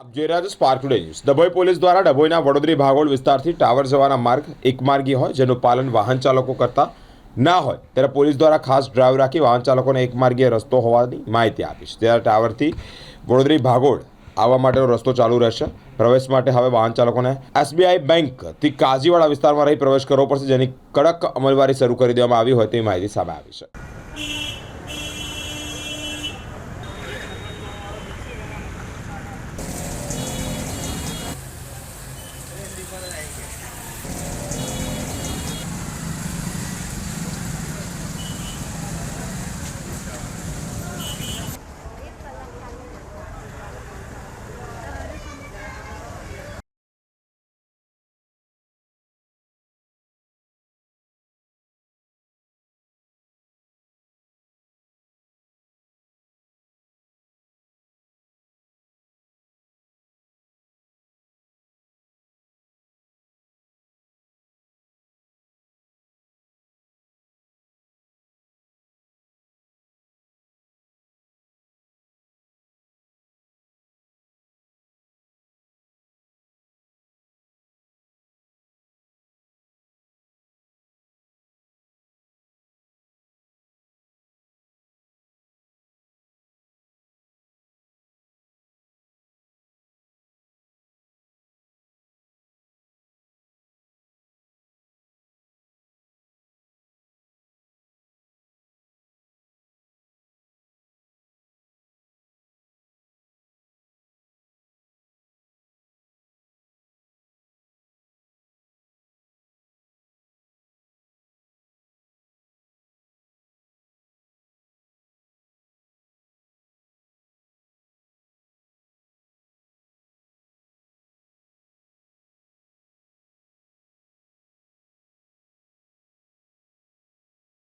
જોઈ રહ્યા છો spark today news Dabhoi police દ્વારા ડભોઈના વડોદરી ભાગોળ વિસ્તારથી ટાવર જવાના માર્ગ એકમાર્ગી હોય જેનું પાલન વાહન ચાલકો કરતા ના હોય, ત્યારે પોલીસ દ્વારા ખાસ ડ્રાઈવ રાખી વાહન ચાલકોને એકમાર્ગીય રસ્તો હોવાની માહિતી આપી છે. ત્યારે ટાવરથી વડોદરી ભાગોળ આવવા માટેનો રસ્તો ચાલુ રહેશે. પ્રવેશ માટે હવે વાહન ચાલકોને એસબીઆઈ બેંકથી કાજીવાડા વિસ્તારમાં રહી પ્રવેશ કરવો પડશે, જેની કડક અમલવારી શરૂ કરી દેવામાં આવી હોય તેવી માહિતી સામે આવી છે.